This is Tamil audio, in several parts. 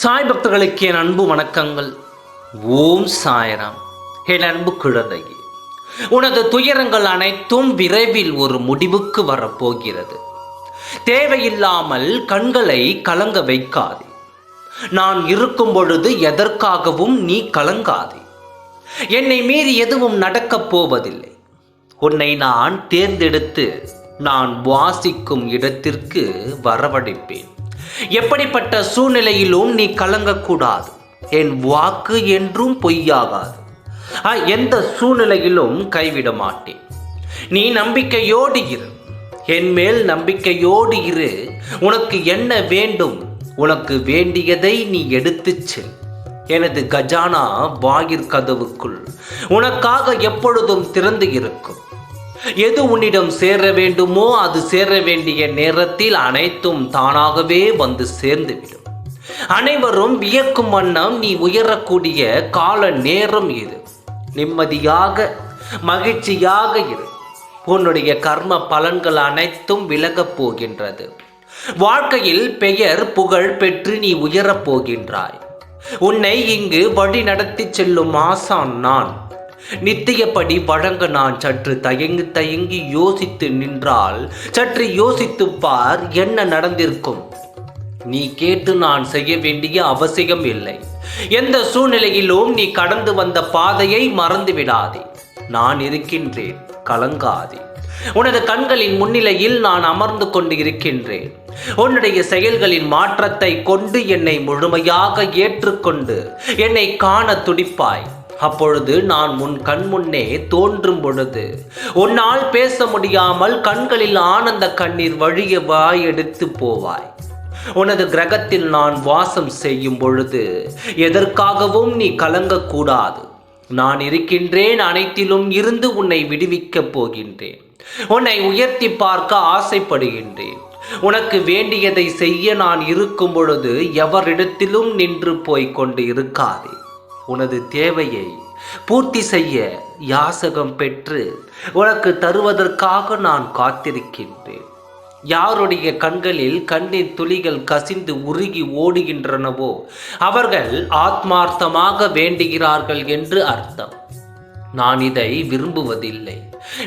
சாய் பக்தர்களுக்கு என் அன்பு வணக்கங்கள். ஓம் சாய்ராம். என் அன்பு குழந்தையே உனது துயரங்கள் அனைத்தும் விரைவில் ஒரு முடிவுக்கு வரப்போகிறது. தேவையில்லாமல் கண்களை கலங்க வைக்காதே. நான் இருக்கும் பொழுது எதற்காகவும் நீ கலங்காதே. என்னை மீறி எதுவும் நடக்கப் போவதில்லை. உன்னை நான் தேர்ந்தெடுத்து நான் வாசிக்கும் இடத்திற்கு வரவழைப்பேன். எப்படிப்பட்ட சூழ்நிலையிலும் நீ கலங்கக்கூடாது. என் வாக்கு என்றும் பொய்யாகாது. எந்த சூழ்நிலையிலும் கைவிட மாட்டேன். நீ நம்பிக்கையோடு இரு. என் மேல் நம்பிக்கையோடு இரு. உனக்கு என்ன வேண்டும்? உனக்கு வேண்டியதை நீ எடுத்துச் செல். எனது கஜானா வாயிற் கதவுக்குள் உனக்காக எப்பொழுதும் திறந்து இருக்கும். எது உன்னிடம் சேர வேண்டுமோ அது சேர வேண்டிய நேரத்தில் அனைத்தும் தானாகவே வந்து சேர்ந்துவிடும். அனைவரும் வியக்கும் வண்ணம் நீ உயரக்கூடிய கால நேரம் இது. நிம்மதியாக மகிழ்ச்சியாக இரு. உன்னுடைய கர்ம பலன்கள் அனைத்தும் விலகப் போகின்றது. வாழ்க்கையில் பெயர் புகழ் பெற்று நீ உயரப் போகின்றாய். உன்னை இங்கு வழி நடத்தி செல்லும் ஆசான் நான். நித்தியப்படி வழங்க நான் சற்று தயங்கி தயங்கி யோசித்து நின்றால் சற்று யோசித்து பார் என்ன நடந்திருக்கும். நீ கேட்டு நான் செய்ய வேண்டிய அவசியம் இல்லை. எந்த சூழ்நிலையிலும் நீ கடந்து வந்த பாதையை மறந்து விடாதே நான் இருக்கின்றேன் கலங்காதே. உனது கண்களின் முன்னிலையில் நான் அமர்ந்து கொண்டு இருக்கின்றேன். உன்னுடைய செயல்களின் மாற்றத்தை கொண்டு என்னை முழுமையாக ஏற்றுக்கொண்டு என்னை காண துடிப்பாய். அப்பொழுது நான் உன் கண் முன்னே தோன்றும் பொழுது உன்னால் பேச முடியாமல் கண்களில் ஆனந்த கண்ணீர் வழிய வாய் எடுத்து போவாய். உனது கிரகத்தில் நான் வாசம் செய்யும் பொழுது எதற்காகவும் நீ கலங்கக்கூடாது. நான் இருக்கின்றேன் அனைத்திலும் இருந்து உன்னை விடுவிக்கப் போகின்றேன். உன்னை உயர்த்தி பார்க்க ஆசைப்படுகின்றேன். உனக்கு வேண்டியதை செய்ய நான் இருக்கும் பொழுது எவரிடத்திலும் நின்று போய்க் கொண்டு இருக்காதே. உனது தேவையை பூர்த்தி செய்ய யாசகம் பெற்று உனக்கு தருவதற்காக நான் காத்திருக்கின்றேன். யாருடைய கண்களில் கண்ணீர் துளிகள் கசிந்து உருகி ஓடுகின்றனவோ அவர்கள் ஆத்மார்த்தமாக வேண்டுகிறார்கள் என்று அர்த்தம். நான் இதை விரும்புவதில்லை.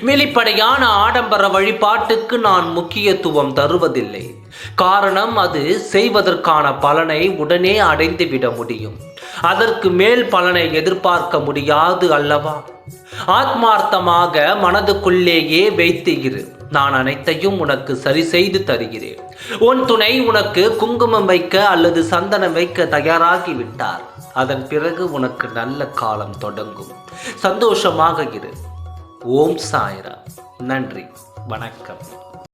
வெளிப்படையான ஆடம்பர வழிபாட்டுக்கு நான் முக்கியத்துவம் தருவதில்லை. காரணம் அது செய்வதற்கான பலனை உடனே அடைந்துவிட முடியும். அதற்கு மேல் பலனை எதிர்பார்க்க முடியாது அல்லவா? ஆத்மார்த்தமாக மனதுக்குள்ளேயே வைத்து இரு. நான் அனைத்தையும் உனக்கு சரி செய்து தருகிறேன். உன் துணை உனக்கு குங்குமம் வைக்க அல்லது சந்தனம் வைக்க தயாராகி விட்டார் அதன் பிறகு உனக்கு நல்ல காலம் தொடங்கும். சந்தோஷமாக இரு. ஓம் சாய்ரா நன்றி. வணக்கம்.